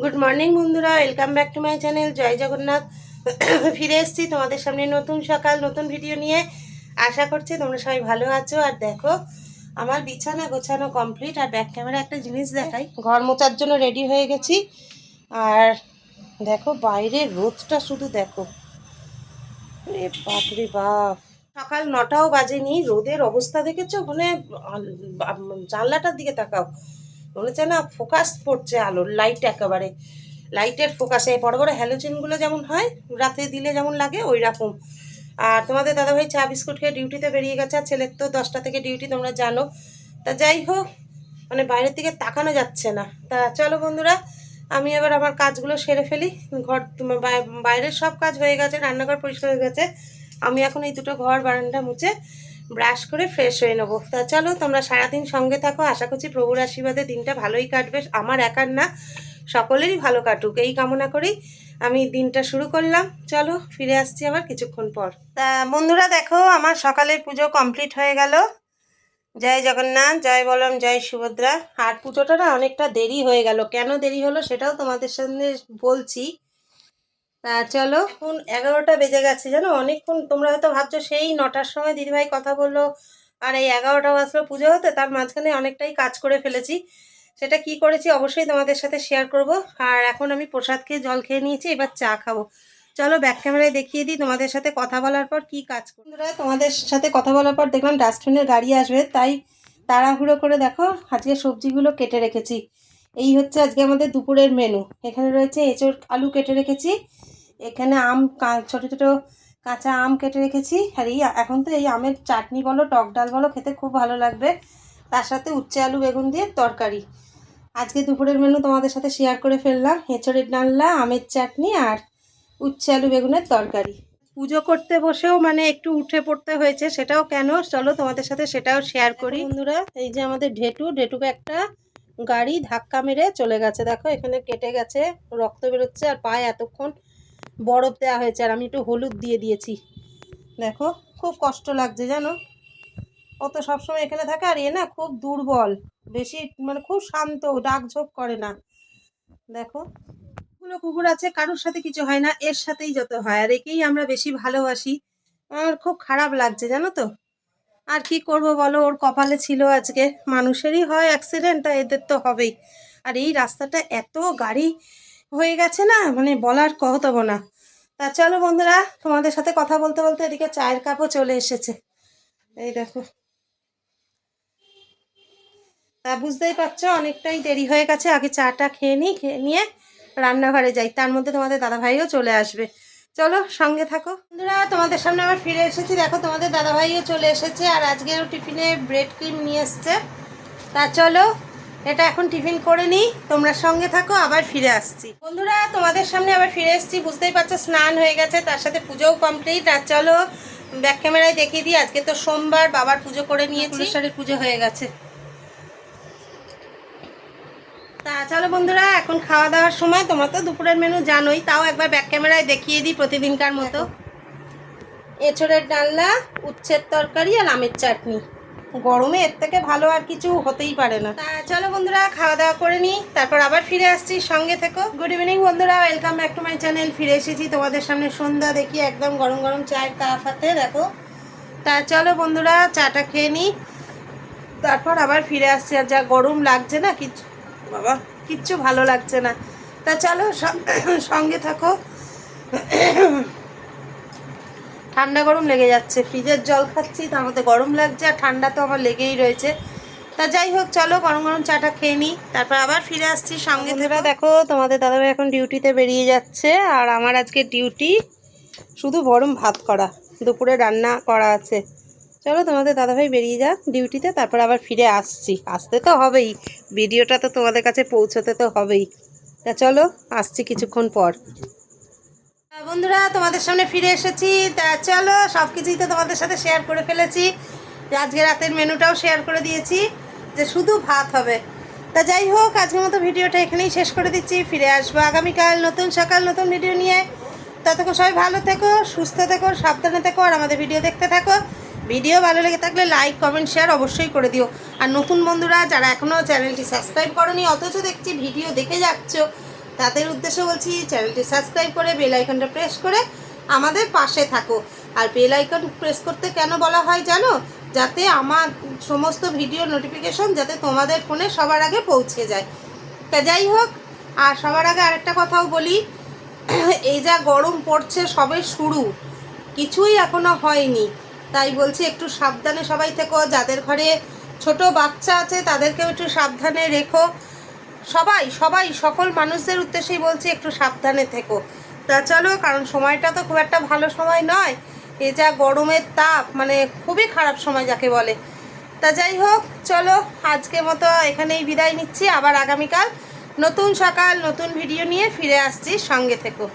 Good morning বন্ধুরা। Welcome back to my channel Jai Jagannath ফিরে এসেছি তোমাদের সামনে নতুন সকাল, নতুন ভিডিও নিয়ে। আশা করছি তোমরা সবাই ভালো আছো। আর দেখো, আমার বিছানা গোছানো কমপ্লিট আর ব্যাক ক্যামেরা একটা জিনিস দেখাই। ঘর মোচার জন্য রেডি হয়ে গেছি। আর দেখো বাইরে রোদটা শুধু দেখো। রে বাপরে বাপ। সকাল নটাও বাজেনি। রোদের অবস্থা দেখেছ? মানে জানলাটার দিকে তাকাও। হচ্ছে না ফোকাস পড়ছে আলোর লাইট একেবারে। লাইটের ফোকাসে বড় বড় হ্যালোজেনগুলো যেমন হয়, রাতে দিলে যেমন লাগে ওই রকম আর তোমাদের দাদাভাই চা, বিস্কুট খেয়ে ডিউটিতে বেরিয়ে গেছে, আর ছেলের তো দশটা থেকে ডিউটি তোমরা জানো। তা যাই হোক মানে বাইরের দিকে তাকানো যাচ্ছে না। তা চলো বন্ধুরা, আমি এবার আমার কাজগুলো সেরে ফেলি। ঘর বাই- বাইরের সব কাজ হয়ে গেছে, রান্নাঘর পরিষ্কার হয়ে গেছে। আমি এখন এই দুটো ঘর বারান্দা মুছে ব্রাশ করে ফ্রেশ হয়ে নেব। তা চলো, তোমরা সারাদিন সঙ্গে থাকো। আশা করছি প্রভুর আশীর্বাদে দিনটা ভালোই কাটবে। আমার একার না, সকলেরই ভালো কাটুক। এই কামনা করেই আমি দিনটা শুরু করলাম। চলো, ফিরে আসছি আবার কিছুক্ষণ পর। তা বন্ধুরা দেখো, আমার সকালের পুজো কমপ্লিট হয়ে গেল। জয় জগন্নাথ, জয় বলম জয় সুভদ্রা। আর পুজোটা না অনেকটা দেরি হয়ে গেল। কেন দেরি হলো সেটাও তোমাদের সামনে বলছি। তা চলো এখন এগারোটা বেজে গেছে জানো? অনেকক্ষণ তোমরা হয়তো ভাবছ সেই নটার সময় দিদিভাই কথা বলল আর এই এগারোটা বাজলো পুজো হতে তার মাঝখানে অনেকটাই কাজ করে ফেলেছি। সেটা কি করেছি অবশ্যই তোমাদের সাথে শেয়ার করব। আর এখন আমি প্রসাদ খেয়ে জল খেয়ে নিয়েছি এবার চা খাব। চলো ব্যাক ক্যামেরায় দেখিয়ে দিই তোমাদের সাথে কথা বলার পর কি কাজ বন্ধুরা, তোমাদের সাথে কথা বলার পর দেখলাম ডাস্টবিনের গাড়ি আসবে তাই তাড়াহুড়ো করে দেখো আজকে সবজিগুলো কেটে রেখেছি। এই হচ্ছে আজকে আমাদের দুপুরের মেনু এখানে রয়েছে এঁচোড় আলু কেটে রেখেছি এখানে আম ছোট ছোট কাঁচা আম কেটে রেখেছি। আর এই এখন তো এই আমের চাটনি বলো, টক ডাল বলো, খেতে খুব ভালো লাগবে। তার সাথে উচ্ছে আলু বেগুন দিয়ে তরকারি। আজকে দুপুরের মেনু তোমাদের সাথে শেয়ার করে ফেললাম। এঁচড়ের ডালনা, আমের চাটনি আর উচ্ছে আলু বেগুনের তরকারি। পুজো করতে বসেও মানে একটু উঠে পড়তে হয়েছে, সেটাও কেন? চলো তোমাদের সাথে সেটাও শেয়ার করি। বন্ধুরা, এই যে আমাদের ঢেটু, ঢেটুকে একটা গাড়ি ধাক্কা মেরে চলে গেছে। দেখো এখানে কেটে গেছে, রক্ত বেরোচ্ছে আর পায়ে এতক্ষণ বরফ দেওয়া হয়েছে আর আমি একটু হলুদ দিয়ে দিয়েছি। দেখো, খুব কষ্ট লাগছে, জানো? ও তো সবসময় এখানে থাকে আর এ না খুব দুর্বল। বেশি মানে খুব শান্ত ডাক ঝোঁক করে না। দেখো গুলো কুকুর আছে, কারোর সাথে কিছু হয় না, এর সাথেই যত হয়। আর একেই আমরা বেশি ভালোবাসি। আমার খুব খারাপ লাগছে, জানো তো? আর কি করব বলো? ওর কপালে ছিল আজকে। মানুষেরই হয় অ্যাক্সিডেন্ট এদের তো হবেই। আর এই রাস্তাটা এত গাড়ি হয়ে গেছে না? মানে বলার কহতব না তা চলো বন্ধুরা, তোমাদের সাথে কথা বলতে বলতে এদিকে চায়ের কাপও চলে এসেছে। এই দেখো। তা বুঝতেই পারছ, অনেকটাই দেরি হয়ে গেছে। আগে চাটা খেয়ে নিই, খেয়ে নিয়ে রান্নাঘরে যাই। তার মধ্যে তোমাদের দাদাভাইও চলে আসবে। চলো, সঙ্গে থাকো। বন্ধুরা, তোমাদের সামনে আবার ফিরে এসেছি। দেখো, তোমাদের দাদাভাইও চলে এসেছে আর আজকেও টিফিনে ব্রেড ক্রিম নিয়ে এসছে। তা চলো এটা এখন টিফিন করে নিই তোমরা সঙ্গে থাকো আবার ফিরে আসছি। বন্ধুরা তোমাদের সামনে আবার ফিরে এসেছি বুঝতেই পারছ স্নান হয়ে গেছে তার সাথে পুজোও কমপ্লিট আর চলো ব্যাক ক্যামেরায় দেখিয়ে দিই আজকে তো সোমবার বাবার পুজো করে নিয়েছি। সারের পুজো হয়ে গেছে। তা চলো বন্ধুরা এখন খাওয়া দাওয়ার সময় তোমরা তো দুপুরের মেনু জানোই তাও একবার ব্যাক ক্যামেরায় দেখিয়ে দিই প্রতিদিনকার মতো। এঁচড়ের ডালনা উচ্ছের তরকারি আর আমের চাটনি। গরমে এর থেকে ভালো আর কিছু হতেই পারে না। তা চলো বন্ধুরা, খাওয়া দাওয়া করে নিই, তারপর আবার ফিরে আসছি। সঙ্গে থেকো। গুড ইভিনিং বন্ধুরা welcome back to my channel ফিরে এসেছি তোমাদের সামনে সন্ধ্যা দেখি, একদম গরম গরম চায়ের কাপ হাতে, দেখো। তা চলো বন্ধুরা, চাটা খেয়ে নিই। তারপর আবার ফিরে আসছি। আর যা গরম লাগছে না কিচ্ছু বাবা, কিচ্ছু ভালো লাগছে না। তা চলো সঙ্গে থাকো। ঠান্ডা গরম লেগে যাচ্ছে। ফ্রিজের জল খাচ্ছি তার মধ্যে গরম লাগছে আর ঠান্ডা তো আমার লেগেই রয়েছে। তা যাই হোক চলো গরম গরম চাটা খেয়ে নিই তারপর আবার ফিরে আসছি সঙ্গে ধরে দেখো তোমাদের দাদাভাই এখন ডিউটিতে বেরিয়ে যাচ্ছে আর আমার আজকে ডিউটি শুধু গরম ভাত করা দুপুরে রান্না করা আছে। চলো তোমাদের দাদাভাই বেরিয়ে যাক ডিউটিতে তারপর আবার ফিরে আসছি। আসতে তো হবেই ভিডিওটা তো তোমাদের কাছে পৌঁছতে তো হবেই। তা চলো আসছি কিছুক্ষণ পর। বন্ধুরা, তোমাদের সামনে ফিরে এসেছি। তা চলো সব কিছুই তো তোমাদের সাথে শেয়ার করে ফেলেছি। আজকে রাতের মেনুটাও শেয়ার করে দিয়েছি, যে শুধু ভাত হবে। তা যাই হোক, আজকের মতো ভিডিওটা এখানেই শেষ করে দিচ্ছি। ফিরে আসব আগামীকাল নতুন সকাল, নতুন ভিডিও নিয়ে। ততক্ষণ সবাই ভালো থেকো, সুস্থ থেকো, সাবধানে থেকো, আর আমাদের ভিডিও দেখতে থাকো। ভিডিও ভালো লেগে থাকলে লাইক কমেন্ট শেয়ার অবশ্যই করে দিও। আর নতুন বন্ধুরা, যারা এখনও চ্যানেলটি সাবস্ক্রাইব করনি, অথচ দেখছি ভিডিও দেখে যাচ্ছ তাদের উদ্দেশ্যে বলছি, চ্যানেলটি সাবস্ক্রাইব করে বেল আইকনটা প্রেস করে আমাদের পাশে থাকো। আর বেল আইকন প্রেস করতে কেন বলা হয় জানো? যাতে আমার সমস্ত ভিডিও নোটিফিকেশন যাতে তোমাদের ফোনে সবার আগে পৌঁছে যায়। তা যাই হোক, আর সবার আগে আরেকটা কথাও বলি। এই যা গরম পড়ছে সবে শুরু, কিছুই এখনও হয়নি। তাই বলছি, একটু সাবধানে সবাই থেকো। যাদের ঘরে ছোট বাচ্চা আছে, তাদেরকেও একটু সাবধানে রেখো। সবাই সবাই, সকল মানুষদের উদ্দেশ্যেই বলছি একটু সাবধানে থেকো। তা চলো, কারণ সময়টা তো খুব একটা ভালো সময় নয়। এ যা গরমের তাপ মানে খুবই খারাপ সময় যাকে বলে। তা যাই হোক, চলো, আজকে মতো এখানেই বিদায় নিচ্ছি। আবার আগামীকাল নতুন সকাল, নতুন ভিডিও নিয়ে ফিরে আসছি। সঙ্গে থেকো।